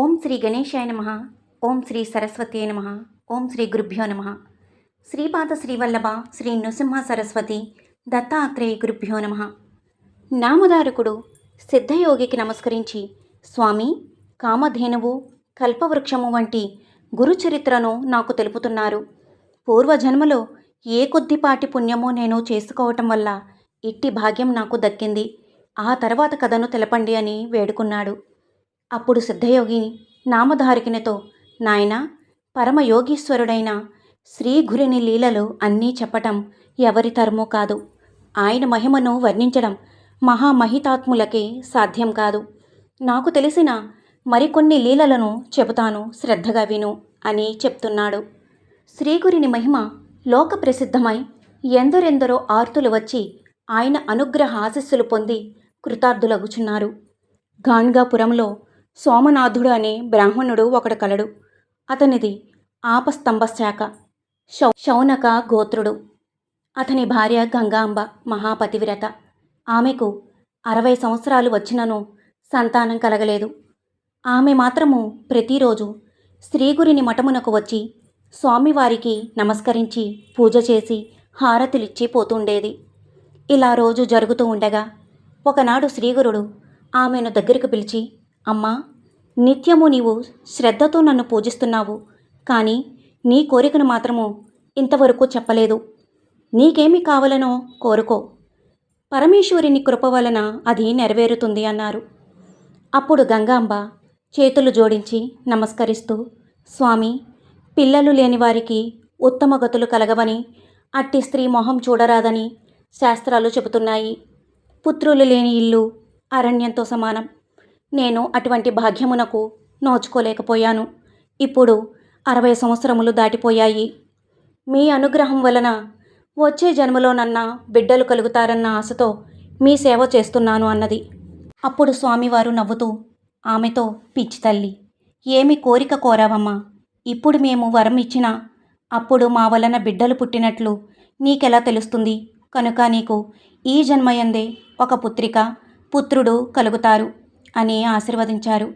ఓం శ్రీ గణేశాయ నమ ఓం శ్రీ సరస్వతి నమ ఓం శ్రీ గురుభ్యో నమ. శ్రీపాద శ్రీవల్లభ శ్రీ నృసింహ సరస్వతి దత్తాత్రేయ గురుభ్యో నమ. నామదారకుడు సిద్ధయోగికి నమస్కరించి స్వామి కామధేనువు కల్పవృక్షము వంటి గురు చరిత్రను నాకు తెలుపుతున్నారు. పూర్వజన్మలో ఏ కొద్దిపాటి పుణ్యమో నేను చేసుకోవటం వల్ల ఇట్టి భాగ్యం నాకు దక్కింది. ఆ తర్వాత కథను తెలపండి అని వేడుకున్నాడు. అప్పుడు సిద్ధయోగి నామధారికనితో నాయన పరమయోగీశ్వరుడైన శ్రీగురిని లీలలు అన్నీ చెప్పటం ఎవరి తరమూ కాదు. ఆయన మహిమను వర్ణించడం మహామహితాత్ములకే సాధ్యం కాదు. నాకు తెలిసిన మరికొన్ని లీలలను చెబుతాను శ్రద్ధగా విను అని చెప్తున్నాడు. శ్రీగురిని మహిమ లోక ప్రసిద్ధమై ఎందరెందరో ఆర్తులు వచ్చి ఆయన అనుగ్రహ ఆశస్సులు పొంది కృతార్థులగుచున్నారు. గాన్గాపురంలో సోమనాథుడు అనే బ్రాహ్మణుడు ఒకడు కలడు. అతనిది ఆపస్తంభ శాఖ. శౌ శౌనక గోత్రుడు. అతని భార్య గంగాంబ మహాపతివ్రత. ఆమెకు అరవై సంవత్సరాలు వచ్చినను సంతానం కలగలేదు. ఆమె మాత్రము ప్రతిరోజు శ్రీగురిని మఠమునకు వచ్చి స్వామివారికి నమస్కరించి పూజ చేసి హారతులిచ్చి పోతుండేది. ఇలా రోజు జరుగుతూ ఉండగా ఒకనాడు శ్రీగురుడు ఆమెను దగ్గరకు పిలిచి అమ్మా నిత్యము నీవు శ్రద్ధతో నన్ను పూజిస్తున్నావు కానీ నీ కోరికను మాత్రము ఇంతవరకు చెప్పలేదు. నీకేమి కావాలనో కోరుకో. పరమేశ్వరుని కృప వలన అది నెరవేరుతుంది అన్నారు. అప్పుడు గంగాంబ చేతులు జోడించి నమస్కరిస్తూ స్వామి పిల్లలు లేని వారికి ఉత్తమ గతులు కలగవని అట్టి స్త్రీ మొహం చూడరాదని శాస్త్రాలు చెబుతున్నాయి. పుత్రులు లేని ఇల్లు అరణ్యంతో సమానం. నేను అటువంటి భాగ్యమునకు నోచుకోలేకపోయాను. ఇప్పుడు అరవై సంవత్సరములు దాటిపోయాయి. మీ అనుగ్రహం వలన వచ్చే జన్మలోనన్నా బిడ్డలు కలుగుతారన్న ఆశతో మీ సేవ చేస్తున్నాను అన్నది. అప్పుడు స్వామివారు నవ్వుతూ ఆమెతో పిచ్చి తల్లి ఏమి కోరిక కోరావమ్మా? ఇప్పుడు మేము వరం ఇచ్చినా అప్పుడు మా వలన బిడ్డలు పుట్టినట్లు నీకెలా తెలుస్తుంది? కనుక నీకు ఈ జన్మయందే ఒక పుత్రిక పుత్రుడు కలుగుతారు. అని ఆశీర్వదించారు.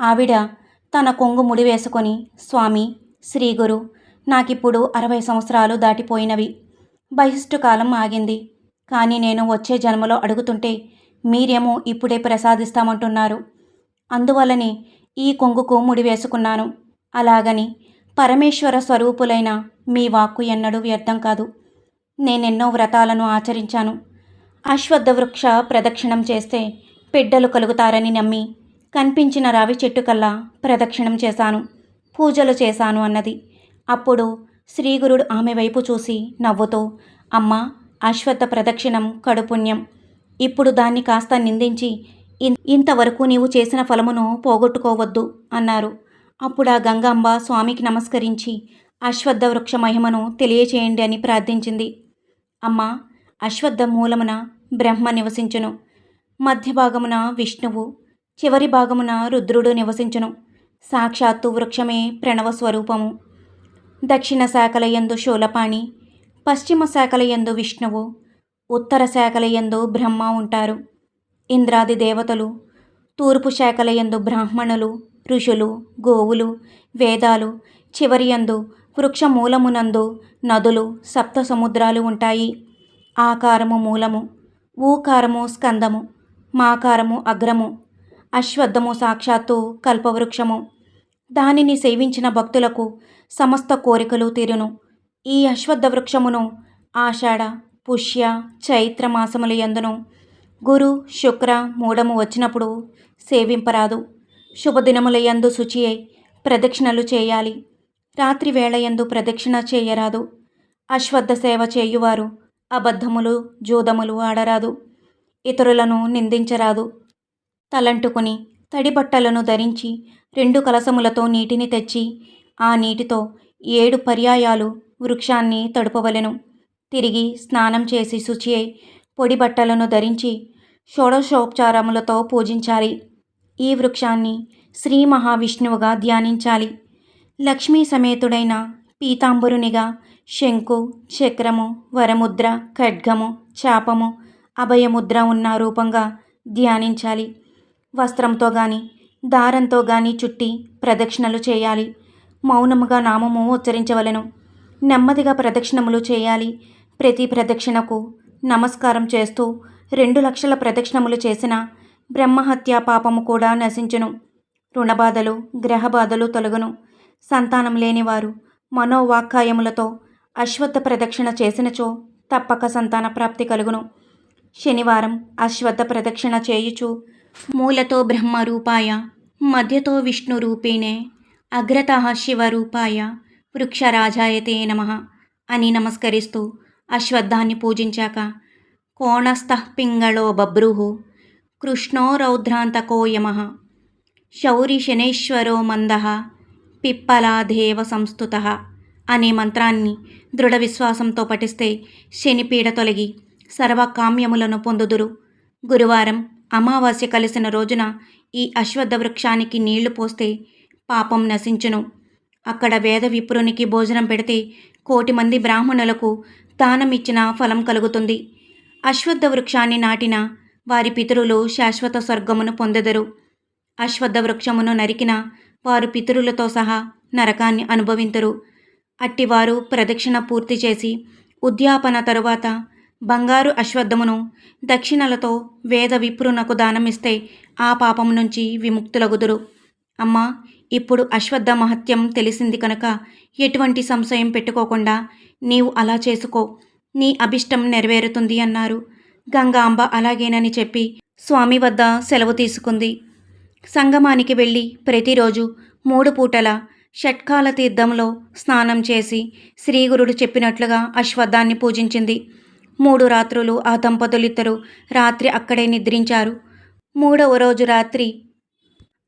ఆవిడ తన కొంగు ముడి వేసుకొని స్వామి శ్రీగురు నాకిప్పుడు అరవై సంవత్సరాలు దాటిపోయినవి. బహిష్టు కాలం ఆగింది. కానీ నేను వచ్చే జన్మలో అడుగుతుంటే మీరేమో ఇప్పుడే ప్రసాదిస్తామంటున్నారు. అందువల్లనే ఈ కొంగుకు ముడి వేసుకున్నాను అలాగని పరమేశ్వర స్వరూపులైన మీ వాక్కు ఎన్నడూ వ్యర్థం కాదు. నేనెన్నో వ్రతాలను ఆచరించాను. అశ్వత్థ వృక్ష ప్రదక్షిణం చేస్తే బిడ్డలు కలుగుతారని నమ్మి కనిపించిన రావి చెట్టుకల్లా ప్రదక్షిణం చేశాను పూజలు చేశాను అన్నది. అప్పుడు శ్రీగురుడు ఆమె వైపు చూసి నవ్వుతూ అమ్మ అశ్వత్థ ప్రదక్షిణం కడుపుణ్యం. ఇప్పుడు దాన్ని కాస్త నిందించి ఇన్- ఇంతవరకు నీవు చేసిన ఫలమును పోగొట్టుకోవద్దు అన్నారు. అప్పుడు ఆ గంగాంబ స్వామికి నమస్కరించి అశ్వత్థ వృక్ష మహిమను తెలియచేయండి అని ప్రార్థించింది. అమ్మ అశ్వత్థ మూలమున బ్రహ్మ నివసించును. మధ్య భాగమున విష్ణువు చివరి భాగమున రుద్రుడు నివసించును. సాక్షాత్తు వృక్షమే ప్రణవ స్వరూపము. దక్షిణ శాఖల యందు శూలపాణి పశ్చిమ శాఖల యందు విష్ణువు ఉత్తర శాఖల యందు బ్రహ్మ ఉంటారు. ఇంద్రాది దేవతలు తూర్పు శాఖల యందు బ్రాహ్మణులు ఋషులు గోవులు వేదాలు చివరి యందు వృక్షమూలమునందు నదులు సప్త సముద్రాలు ఉంటాయి. ఆకారము మూలము ఊకారము స్కందము. మాకారము అగ్రము అశ్వత్థము సాక్షాత్తు కల్పవృక్షము. దానిని సేవించిన భక్తులకు సమస్త కోరికలు తీరును. ఈ అశ్వత్థ వృక్షమును ఆషాఢ పుష్య చైత్ర ఎందును యందును. గురు శుక్ర మూడము వచ్చినప్పుడు సేవింపరాదు. శుభదినముల యందు శుచి అయి ప్రదక్షిణలు చేయాలి. రాత్రి వేళ యందు ప్రదక్షిణ చేయరాదు. అశ్వత్థ సేవ చేయువారు అబద్ధములు జూదములు ఆడరాదు. ఇతరులను నిందించరాదు. తలంటుకుని తడి బట్టలను ధరించి రెండు కలసములతో నీటిని తెచ్చి ఆ నీటితో ఏడు పర్యాయాలు వృక్షాన్ని తడుపవలెను. తిరిగి స్నానం చేసి శుచి అయి పొడి బట్టలను ధరించి షోడశోపచారములతో పూజించాలి. ఈ వృక్షాన్ని శ్రీ మహావిష్ణువుగా ధ్యానించాలి. లక్ష్మీ సమేతుడైన పీతాంబరునిగా శంకు చక్రము వరముద్ర ఖడ్గము చాపము అభయముద్ర ఉన్న రూపంగా ధ్యానించాలి. వస్త్రంతో గాని దారంతో గాని చుట్టి ప్రదక్షిణలు చేయాలి. మౌనముగా నామము ఉచ్చరించవలెను. నెమ్మదిగా ప్రదక్షిణములు చేయాలి. ప్రతి ప్రదక్షిణకు నమస్కారం చేస్తూ రెండు లక్షల ప్రదక్షిణములు చేసిన బ్రహ్మహత్య పాపము కూడా నశించును. రుణబాధలు గ్రహబాధలు తొలగును. సంతానం లేనివారు మనోవాక్కాయములతో అశ్వత్థ ప్రదక్షిణ చేసినచో తప్పక సంతాన ప్రాప్తి కలుగును. శనివారం అశ్వత్థ ప్రదక్షిణ చేయుచు. మూలతో బ్రహ్మరూపాయ మధ్యతో విష్ణురూపేణే అగ్రత శివరూపాయ వృక్షరాజాయతే నమ అని నమస్కరిస్తూ అశ్వత్థాన్ని పూజించాక కోణస్థ పింగళో బభ్రుః కృష్ణో రౌద్రాంతకో యమ శౌరి శనేశ్వరో మందః పిప్పలాదేవ సంస్థుత అనే మంత్రాన్ని దృఢ విశ్వాసంతో పఠిస్తే శనిపీడ తొలగి సర్వకామ్యములను పొందుదురు. గురువారం అమావాస్య కలిసిన రోజున ఈ అశ్వత్థ వృక్షానికి నీళ్ళు పోస్తే పాపం నశించును. అక్కడ వేద విప్రునికి భోజనం పెడితే కోటి మంది బ్రాహ్మణులకు దానమిచ్చిన ఫలం కలుగుతుంది. అశ్వత్థ వృక్షాన్ని నాటిన వారి పితరులు శాశ్వత స్వర్గమును పొందెదరు. అశ్వత్థ వృక్షమును నరికిన వారు పితరులతో సహా నరకాన్ని అనుభవింతురు. అట్టివారు ప్రదక్షిణ పూర్తి చేసి ఉద్యాపన తరువాత బంగారు అశ్వత్థమును దక్షిణలతో వేద విప్రునకు దానమిస్తే ఆ పాపం నుంచి విముక్తులగుదురు. అమ్మా ఇప్పుడు అశ్వత్థ మహత్యం తెలిసింది కనుక ఎటువంటి సంశయం పెట్టుకోకుండా నీవు అలా చేసుకో. నీ అభిష్టం నెరవేరుతుంది అన్నారు. గంగాంబ అలాగేనని చెప్పి స్వామి వద్ద సెలవు తీసుకుంది. సంగమానికి వెళ్ళి ప్రతిరోజు మూడు పూటల షట్కాల తీర్థంలో స్నానం చేసి శ్రీగురుడు చెప్పినట్లుగా అశ్వత్థాన్ని పూజించింది. మూడు రాత్రులు ఆ దంపతులిద్దరూ రాత్రి అక్కడే నిద్రించారు. మూడవ రోజు రాత్రి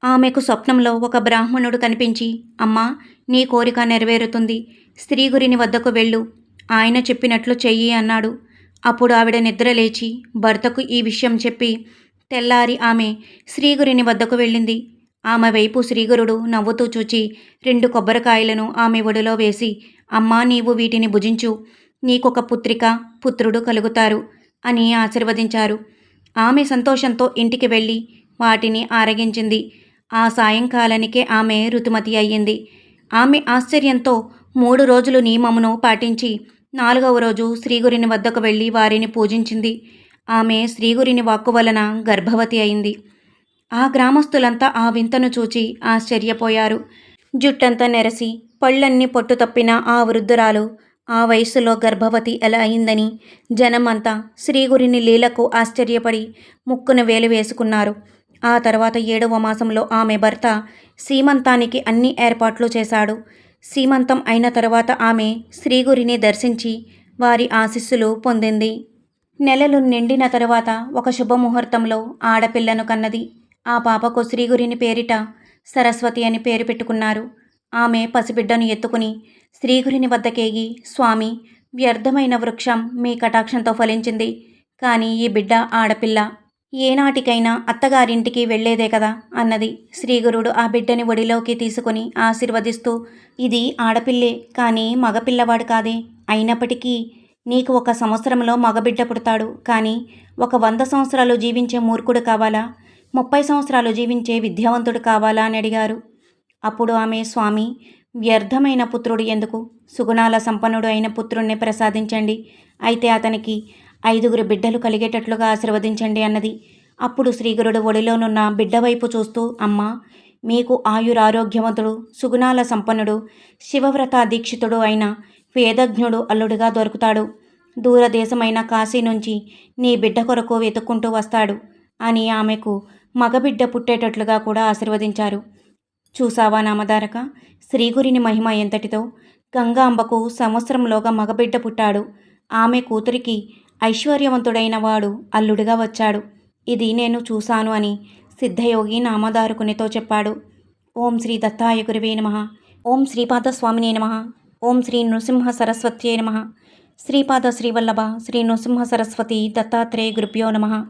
ఆమెకు స్వప్నంలో ఒక బ్రాహ్మణుడు కనిపించి అమ్మా నీ కోరిక నెరవేరుతుంది. స్త్రీగురిని వద్దకు వెళ్ళు. ఆయన చెప్పినట్లు చెయ్యి అన్నాడు. అప్పుడు ఆవిడ నిద్ర లేచి భర్తకు ఈ విషయం చెప్పి తెల్లారి ఆమె శ్రీగురిని వద్దకు వెళ్ళింది. ఆమె వైపు శ్రీగురుడు నవ్వుతూ చూచి రెండు కొబ్బరికాయలను ఆమె ఒడిలో వేసి అమ్మా నీవు వీటిని భుజించు. నీకొక పుత్రిక పుత్రుడు కలుగుతారు అని ఆశీర్వదించారు. ఆమె సంతోషంతో ఇంటికి వెళ్ళి వాటిని ఆరగించింది. ఆ సాయంకాలానికే ఆమె ఋతుమతి అయ్యింది. ఆమె ఆశ్చర్యంతో మూడు రోజులు నియమమును పాటించి నాలుగవ రోజు శ్రీగురిని వద్దకు వెళ్ళి వారిని పూజించింది. ఆమె శ్రీగురిని వాక్కు వలన గర్భవతి అయింది. ఆ గ్రామస్తులంతా ఆ వింతను చూచి ఆశ్చర్యపోయారు. జుట్టంతా నెరసి పళ్ళన్నీ పొట్టు తప్పిన ఆ వృద్ధురాలు ఆ వయసులో గర్భవతి ఎలా అయిందని? జనమంతా శ్రీగురిని లీలకు ఆశ్చర్యపడి ముక్కున వేలు వేసుకున్నారు. ఆ తర్వాత ఏడవ మాసంలో ఆమె భర్త సీమంతానికి అన్ని ఏర్పాట్లు చేశాడు. సీమంతం అయిన తర్వాత ఆమె శ్రీగురిని దర్శించి వారి ఆశీస్సులు పొందింది. నెలలు నిండిన తరువాత ఒక శుభముహూర్తంలో ఆడపిల్లను కన్నది. ఆ పాపకు శ్రీగురిని పేరిట సరస్వతి అని పేరు పెట్టుకున్నారు. ఆమె పసిబిడ్డను ఎత్తుకుని శ్రీగురిని వద్దకేగి స్వామి వ్యర్థమైన వృక్షం మీ కటాక్షంతో ఫలించింది. కానీ ఈ బిడ్డ ఆడపిల్ల. ఏనాటికైనా అత్తగారింటికి వెళ్ళేదే కదా అన్నది. శ్రీగురుడు ఆ బిడ్డని ఒడిలోకి తీసుకుని ఆశీర్వదిస్తూ ఇది ఆడపిల్లే కానీ మగపిల్లవాడు కాదే. అయినప్పటికీ నీకు ఒక సంవత్సరంలో మగబిడ్డ పుడతాడు. కానీ ఒక వంద సంవత్సరాలు జీవించే మూర్ఖుడు కావాలా? ముప్పై సంవత్సరాలు జీవించే విద్యావంతుడు కావాలా? అని అడిగారు. అప్పుడు ఆమె స్వామి వ్యర్థమైన పుత్రుడు ఎందుకు? సుగుణాల సంపన్నుడు అయిన పుత్రుణ్ణి ప్రసాదించండి. అయితే అతనికి ఐదుగురు బిడ్డలు కలిగేటట్లుగా ఆశీర్వదించండి అన్నది. అప్పుడు శ్రీగురుడు ఒడిలోనున్న బిడ్డ వైపు చూస్తూ అమ్మా మీకు ఆయురారోగ్యవంతుడు సుగుణాల సంపన్నుడు శివవ్రత దీక్షితుడు అయిన వేదజ్ఞుడు అల్లుడిగా దొరుకుతాడు. దూరదేశమైన కాశీ నుంచి నీ బిడ్డ కొరకు వెతుక్కుంటూ వస్తాడు అని ఆమెకు మగబిడ్డ పుట్టేటట్లుగా కూడా ఆశీర్వదించారు. చూసావా నామధారక శ్రీగురిని మహిమ ఎంతటితో గంగాంబకు సంవత్సరంలోగా మగబిడ్డ పుట్టాడు. ఆమె కూతురికి ఐశ్వర్యవంతుడైన వాడు అల్లుడిగా వచ్చాడు. ఇది నేను చూశాను అని సిద్ధయోగి నామధారకునితో చెప్పాడు. ఓం శ్రీ దత్తాయ గురువే నమ. ఓం శ్రీపాదస్వామినే నమ. ఓం శ్రీ నృసింహ సరస్వత్యే నమ. శ్రీపాద శ్రీవల్లభ శ్రీ నృసింహ సరస్వతి దత్తాత్రేయ గురుభ్యో నమ.